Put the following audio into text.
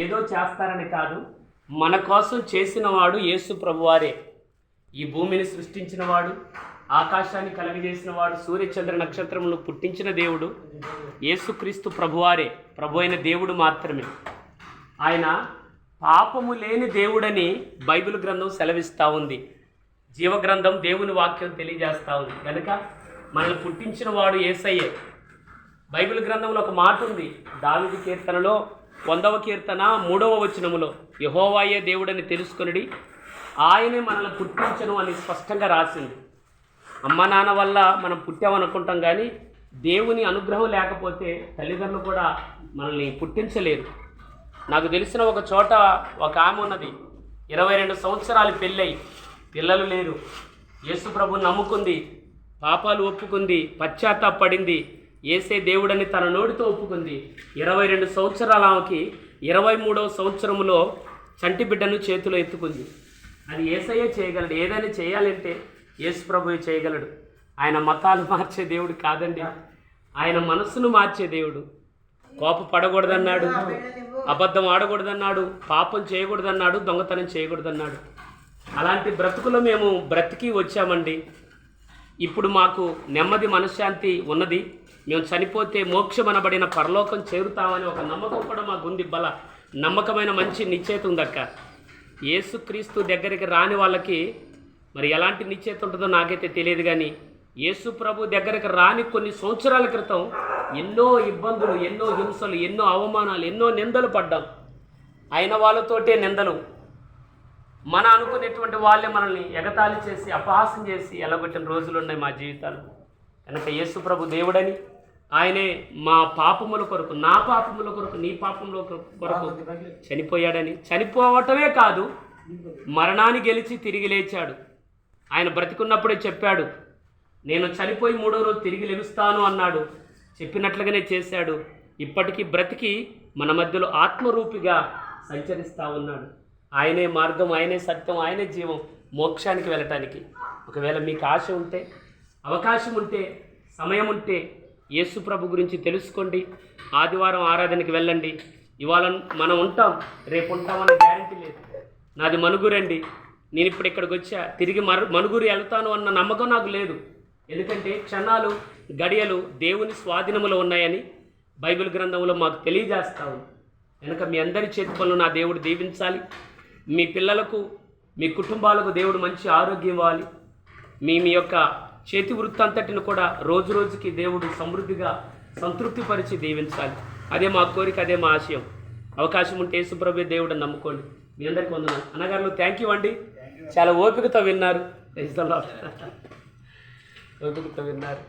ఏదో చేస్తారని కాదు మన కోసం చేసిన వాడు యేసు ప్రభువారే. ఈ భూమిని సృష్టించిన వాడు ఆకాశాన్ని కలగజేసిన వాడు సూర్యచంద్ర నక్షత్రములు పుట్టించిన దేవుడు యేసుక్రీస్తు ప్రభువారే. ప్రభు అయిన దేవుడు మాత్రమే. ఆయన పాపము లేని దేవుడని బైబిల్ గ్రంథం సెలవిస్తూ ఉంది. జీవగ్రంథం దేవుని వాక్యం తెలియజేస్తూ ఉంది. కనుక మనల్ని పుట్టించిన వాడు ఏసయ్యే. బైబిల్ గ్రంథంలో ఒక మాట ఉంది. దావిది కీర్తనలో వందవ కీర్తన మూడవ వచనములో యహోవాయే దేవుడని తెలుసుకొనిడి. ఆయనే మనల్ని పుట్టించను అని స్పష్టంగా రాసింది. అమ్మ నాన్న వల్ల మనం పుట్టామనుకుంటాం కానీ దేవుని అనుగ్రహం లేకపోతే తల్లిదండ్రులు కూడా మనల్ని పుట్టించలేరు. నాకు తెలిసిన ఒక చోట ఒక ఆమె ఉన్నది. ఇరవై రెండు సంవత్సరాలు పెళ్ళై పిల్లలు లేరు. యేసు ప్రభు నమ్ముకుంది పాపాలు ఒప్పుకుంది పశ్చాత్తాపడింది ఏసే దేవుడని తన నోటితో ఒప్పుకుంది. ఇరవై రెండు సంవత్సరాల ఆమెకి ఇరవై మూడవ సంవత్సరంలో చంటి బిడ్డను చేతిలో ఎత్తుకుంది. అది ఏసయ్యే చేయగలడు. ఏదైనా చేయాలంటే యేసు ప్రభువే చేయగలడు. ఆయన మతాలు మార్చే దేవుడు కాదండి. ఆయన మనస్సును మార్చే దేవుడు. కోప పడకూడదన్నాడు. అబద్ధం ఆడకూడదన్నాడు. పాపం చేయకూడదన్నాడు. దొంగతనం చేయకూడదన్నాడు. అలాంటి బ్రతుకులో మేము బ్రతికి వచ్చామండి. ఇప్పుడు మాకు నెమ్మది మనశ్శాంతి ఉన్నది. మేము చనిపోతే మోక్షమనబడిన పరలోకం చేరుతామని ఒక నమ్మకం కూడా మాకుంది బల నమ్మకమైన మంచి నిశ్చయిత ఉందక్క. యేసుక్రీస్తు దగ్గరికి రాని వాళ్ళకి మరి ఎలాంటి నిశ్చేత ఉంటుందో నాకైతే తెలియదు కానీ యేసు ప్రభు దగ్గరకు రాని కొన్ని సంవత్సరాల క్రితం ఎన్నో ఇబ్బందులు ఎన్నో హింసలు ఎన్నో అవమానాలు ఎన్నో నిందలు పడ్డాం. అయిన వాళ్ళతోటే నిందలు. మన అనుకునేటువంటి వాళ్ళే మనల్ని ఎగతాళి చేసి అపహాసం చేసి ఎలగొట్టిన రోజులు ఉన్నాయి మా జీవితాలు. కనుక యేసు ప్రభు దేవుడని ఆయనే మా పాపముల కొరకు నా పాపముల కొరకు నీ పాపముల కొరకు చనిపోయాడని. చనిపోవటమే కాదు మరణాన్ని గెలిచి తిరిగి లేచాడు. ఆయన బ్రతికున్నప్పుడే చెప్పాడు నేను చనిపోయి మూడో రోజు తిరిగి లెగుస్తాను అన్నాడు. చెప్పినట్లుగానే చేశాడు. ఇప్పటికీ బ్రతికి మన మధ్యలో ఆత్మరూపిగా సంచరిస్తూ ఉన్నాడు. ఆయనే మార్గం ఆయనే సత్యం ఆయనే జీవం మోక్షానికి వెళ్ళటానికి. ఒకవేళ మీకు ఆశ ఉంటే అవకాశం ఉంటే సమయం ఉంటే యేసు ప్రభు గురించి తెలుసుకోండి. ఆదివారం ఆరాధనకి వెళ్ళండి. ఇవాళ మనం ఉంటాం. రేపు ఉంటామని గ్యారంటీ లేదు. నాది మనుగురండి. నేను ఇప్పుడు ఇక్కడికి వచ్చా. తిరిగి మరు మనుగురు వెళ్తాను అన్న నమ్మకం నాకు లేదు. ఎందుకంటే క్షణాలు గడియలు దేవుని స్వాధీనములో ఉన్నాయని బైబిల్ గ్రంథంలో మాకు తెలియజేస్తాము ఉంది. కనుక మీ అందరి చేతి పనులు నా దేవుడు దీవించాలి. మీ పిల్లలకు మీ కుటుంబాలకు దేవుడు మంచి ఆరోగ్యం ఇవ్వాలి. మీ మీ యొక్క చేతి వృత్తి అంతటిని కూడా రోజు రోజుకి దేవుడు సమృద్ధిగా సంతృప్తిపరిచి దీవించాలి. అదే మా కోరిక అదే మా ఆశయం. అవకాశం ఉంటే యేసుప్రభు దేవుడు నమ్ముకోండి. మీ అందరికీ వందనాలు. అన్నగారు థ్యాంక్ యూ అండి. చాలా ఓపికతో విన్నారు. ఓపికతో విన్నారు.